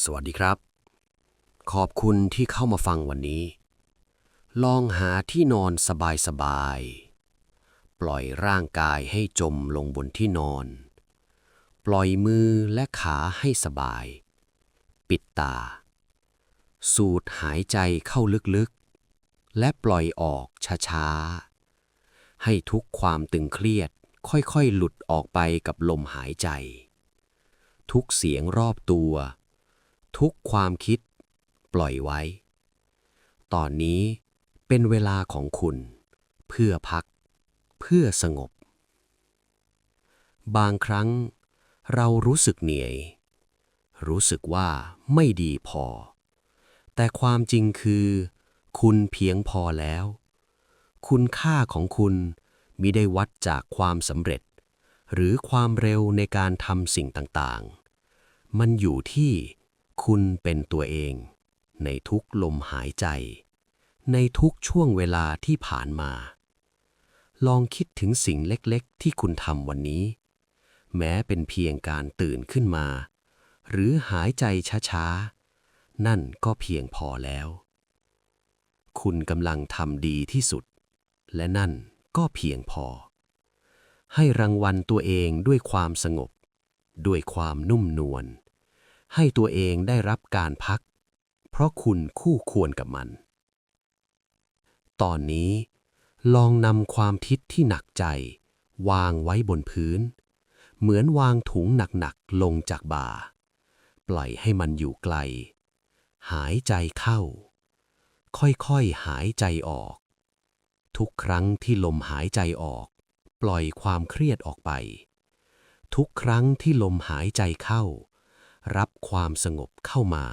สวัสดีครับ ขอบคุณที่เข้ามาฟังวันนี้ ลองหาที่นอนสบายๆ ปล่อยร่างกายให้จมลงบนที่นอน ปล่อยมือและขาให้สบาย ปิดตา สูดหายใจเข้าลึกๆ และปล่อยออกช้าๆ ให้ทุกความตึงเครียดค่อยๆ หลุดออกไปกับลมหายใจ ทุกเสียงรอบตัว ทุกความคิด ปล่อยไว้ ตอนนี้เป็นเวลาของคุณ เพื่อพัก เพื่อสงบ บางครั้งเรารู้สึกเหนื่อย รู้สึกว่าไม่ดีพอ แต่ความจริงคือ คุณเพียงพอแล้ว คุณค่าของคุณมิได้วัดจากความสำเร็จ หรือความเร็วในการทำสิ่งต่างๆ มันอยู่ที่ คุณเป็นตัวเอง ในทุกลมหายใจ ในทุกช่วงเวลาที่ผ่านมา ลองคิดถึงสิ่งเล็กๆ ที่คุณทำวันนี้ แม้เป็นเพียงการตื่นขึ้นมา หรือหายใจช้าๆ นั่นก็เพียงพอแล้ว คุณกำลังทำดีที่สุด และนั่นก็เพียงพอ ให้รางวัลตัวเองด้วยความสงบ ด้วยความนุ่มนวล ให้ตัวเองได้รับการพัก เพราะคุณคู่ควรกับมัน ตอนนี้ลองนำความคิดที่หนักใจ วางไว้บนพื้น เหมือนวางถุงหนักๆลงจากบ่า ปล่อยให้มันอยู่ไกล หายใจเข้า ค่อยๆหายใจออก ทุกครั้งที่ลมหายใจออก ปล่อยความเครียดออกไป ทุกครั้งที่ลมหายใจเข้า รับความสงบเข้ามา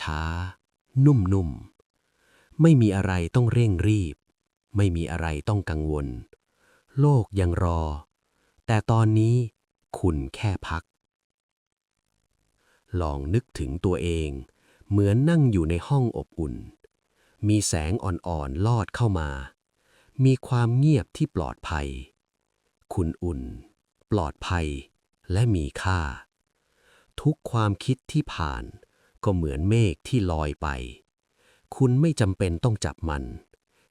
ช้าๆ นุ่มๆ ไม่มีอะไรต้องเร่งรีบ ไม่มีอะไรต้องกังวล โลกยังรอ แต่ตอนนี้คุณแค่พัก ลองนึกถึงตัวเอง เหมือนนั่งอยู่ในห้องอบอุ่น มีแสงอ่อนๆ ลอดเข้ามา มีความเงียบที่ปลอดภัย คุณอุ่น ปลอดภัย และมีค่า ทุกความคิดที่ผ่าน ก็เหมือนเมฆที่ลอยไป คุณไม่จำเป็นต้องจับมัน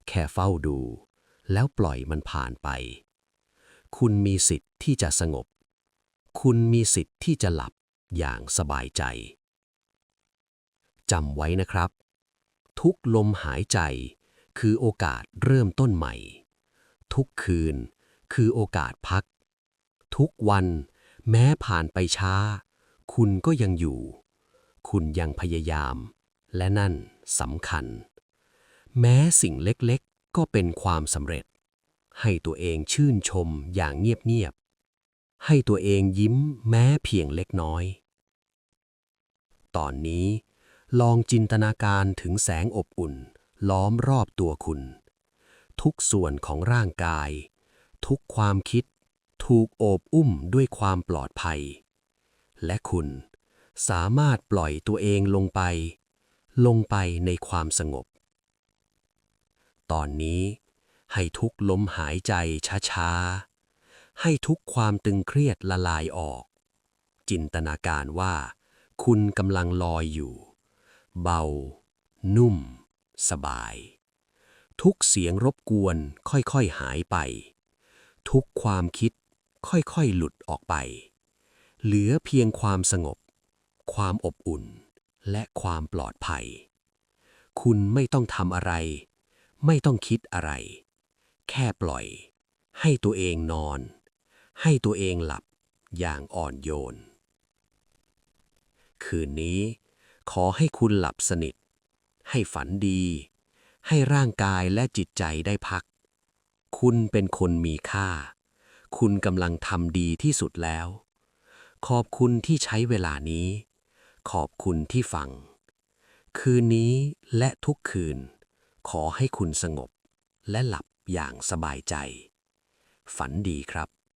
แค่เฝ้าดู แล้วปล่อยมันผ่านไป คุณมีสิทธิ์ที่จะสงบ คุณมีสิทธิ์ที่จะหลับอย่างสบายใจจำไว้นะครับ ทุกลมหายใจคือโอกาสเริ่มต้นใหม่ ทุกคืนคือโอกาสพัก ทุกวันแม้ผ่านไปช้า คุณก็ยังอยู่ คุณยังพยายาม และนั่นสำคัญ แม้สิ่งเล็กๆ ก็เป็นความสำเร็จ ให้ตัวเองชื่นชมอย่างเงียบๆ ให้ตัวเองยิ้มแม้เพียงเล็กน้อย ตอนนี้ลองจินตนาการถึงแสงอบอุ่น ล้อมรอบตัวคุณ ทุกส่วนของร่างกาย ทุกความคิด ถูกโอบอุ้มด้วยความปลอดภัย และคุณ สามารถปล่อยตัวเองลงไป ลงไปในความสงบ ตอนนี้ ให้ทุกลมหายใจช้าๆ ให้ทุกความตึงเครียดละลายออก จินตนาการว่า คุณกำลังลอยอยู่ เบา นุ่ม สบาย ทุกเสียงรบกวนค่อยๆหายไป ทุกความคิดค่อยๆหลุดออกไป เหลือเพียงความสงบ ความอบอุ่น และความปลอดภัย คุณไม่ต้องทำอะไร ไม่ต้องคิดอะไร แค่ปล่อย ให้ตัวเองนอน ให้ตัวเองหลับอย่างอ่อนโยน คืนนี้ ขอให้คุณหลับสนิท ให้ฝันดี ให้ร่างกายและจิตใจได้พัก คุณเป็นคนมีค่า คุณกำลังทำดีที่สุดแล้ว ขอบคุณที่ใช้เวลานี้ ขอบคุณที่ฟัง คืนนี้และทุกคืน ขอให้คุณสงบ และหลับอย่างสบายใจ ฝันดีครับ